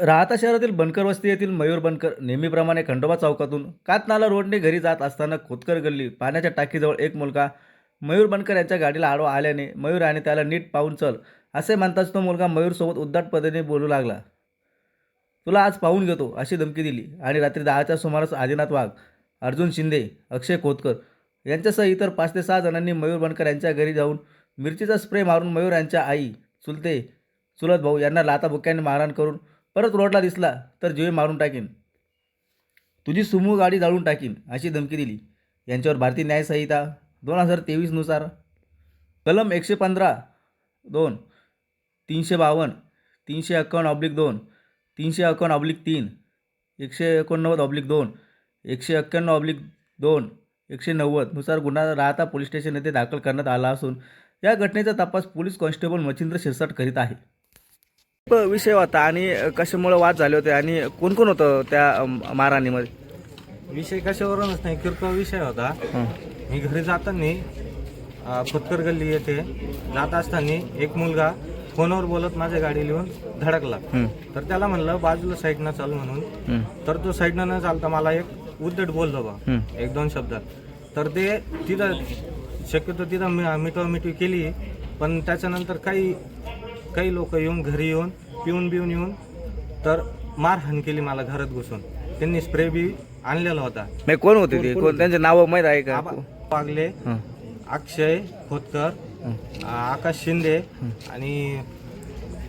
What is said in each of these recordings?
राहता शहरातील बनकर वस्ती येथील मयूर बनकर नेहमीप्रमाणे खंडोबा चौकातून कातनाला रोडने घरी जात असताना खोतकर गल्ली पाण्याच्या टाकीजवळ एक मुलगा मयूर बनकर यांच्या गाडीला आडवा आल्याने मयूर आणि त्याला नीट पाहून चल असे म्हणताच तो मुलगा मयूरसोबत उद्धट पद्धतीने बोलू लागला. तुला आज पाहून घेतो अशी धमकी दिली. आणि रात्री दहाच्या सुमारास आदिनाथ वाघ अर्जुन शिंदे अक्षय खोतकर यांच्यासह इतर पाच ते सहा जणांनी मयूर बनकर यांच्या घरी जाऊन मिरचीचा स्प्रे मारून मयूर यांच्या आई चुलते चुलत भाऊ यांना लाताबुक्याने मारहाण करून परत रोडला दिसला तर जीवे मारून टाकीन. तुझी सुमू गाडी जाळून टाकीन अशी धमकी दिली. यांच्यावर भारतीय न्यायसंहिता दोन हजार तेवीसनुसार कलम एकशे पंधरा दोन तीनशे बावन्न तीनशे अक्कावन्न ऑब्लिक दोन तीनशे अक्कावन्न ऑब्लिक तीन एकशे एकोणनव्वद ऑब्लिक दोन एकशे एक्क्याण्णव ऑब्लिक दोन एकशे नव्वदनुसार गुन्हा राहता पोलीस स्टेशन येथे दाखल करण्यात आला असून या घटनेचा तपास पोलीस कॉन्स्टेबल मच्छिंद्र शिरसाट करीत आहे. विषय होता आणि कशामुळे वाद झाले होते आणि कोण कोण होतं त्या मारहाणीमध्ये विषय कशावरूनच नाही किरकोळ विषय होता हं. मी घरी जाताना अ, खोतकर गल्ली येथे जात असताना एक मुलगा फोनवर बोलत माझ्या गाडी लिहून धडकला. तर त्याला म्हणलं बाजूला साईडनं चाल म्हणून. तर तो साईडनं न चालता मला एक उद्धट बोललो बा. एक दोन शब्दात तर ते तिथं शक्यतो तिथं मी- मिठवा मिठवी केली पण त्याच्यानंतर काही काही लोक येऊन घरी येऊन पिऊन बिऊन येऊन तर मारहाण केली मला घरात घुसून. त्यांनी स्प्रे बी आणलेला होता. नाही कोण होते ते? कोण त्यांचे नाव माहीत आहे का? आबा- वागले हं. अक्षय खोतकर. आकाश शिंदे आणि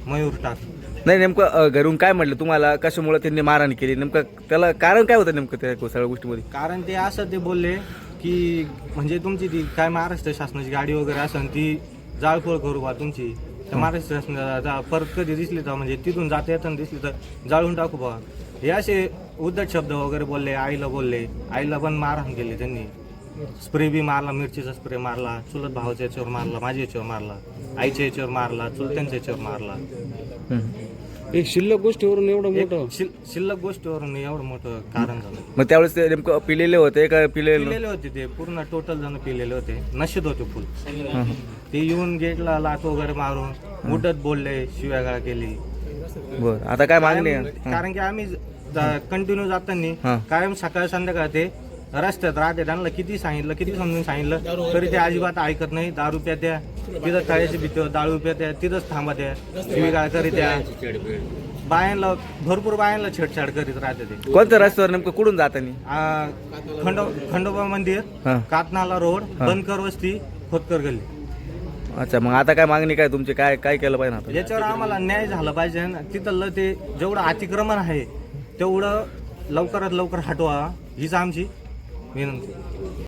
मयूर टाक. नाही नेमकं अ, घरून काय म्हटलं तुम्हाला? कशामुळे त्यांनी मारहाण केली? नेमकं त्याला कारण काय होतं नेमकं त्या सगळ्या गोष्टीमध्ये? कारण ते असं ते बोलले की म्हणजे तुमची ती काय महाराष्ट्र शासनाची गाडी वगैरे असेल ती जाळपोळ करू बा तुमची. तर महाराष्ट्र शासनाला जा परत कधी दिसली तर म्हणजे तिथून जाता येताना दिसली तर जाळून टाकू बा हे असे उद्धट शब्द वगैरे बोलले आईला बोलले. आईला पण मारहाण केली त्यांनी. स्प्रे बी मारला मिरचीचा स्प्रे मारला चुलत भावाच्या याच्यावर मारला माझ्या याच्यावर मारला आईच्या याच्यावर मारला चुलत्यांच्या याच्यावर मारला. हं. एक शिल्लक गोष्टीवरून एवढं मोठं शिल- शिल्लक गोष्टीवरून एवढं मोठं कारण झालं मग त्यावेळेस ते नेमकं पिलेले होते का पिलेले पिलेले होते ते पूर्ण टोटल जण पिलेले होते नशेत होते फुल. ते येऊन गेटला लात वगैरे मारून उडत बोलले शिव्यागाळ केली बरं आता काय मागणी आहे हं. कारण की आम्ही कंटिन्यू हा. जाताना कायम सकाळ संध्याकाळ ते रस्त्यात राहते. त्यांना किती सांगितलं किती समजून सांगितलं तरी ते अजिबात ऐकत नाही. दारू प्यात्या तिथं तळ्याची भीती दारू प्यात्या तिथंच थांबत्या. शिवीगाळ करीत्या. बायांना भरपूर बायांना छेडछाड करीत राहते ते. कोणत्या रस्त्यावर नेमकं कुठून जातानी? आ, खंडो खंडोबा मंदिर हां. कातनाला रोड बनकर वस्ती खोतकर गल्ली. अच्छा मग आता काय मागणी काय तुमची? काय काय केलं पाहिजे आता? याच्यावर आम्हाला न्याय झाला पाहिजे आणि तिथलं ते जेवढं अतिक्रमण आहे तेवढं लवकरात लवकर हटवा. हीच आमची 没那么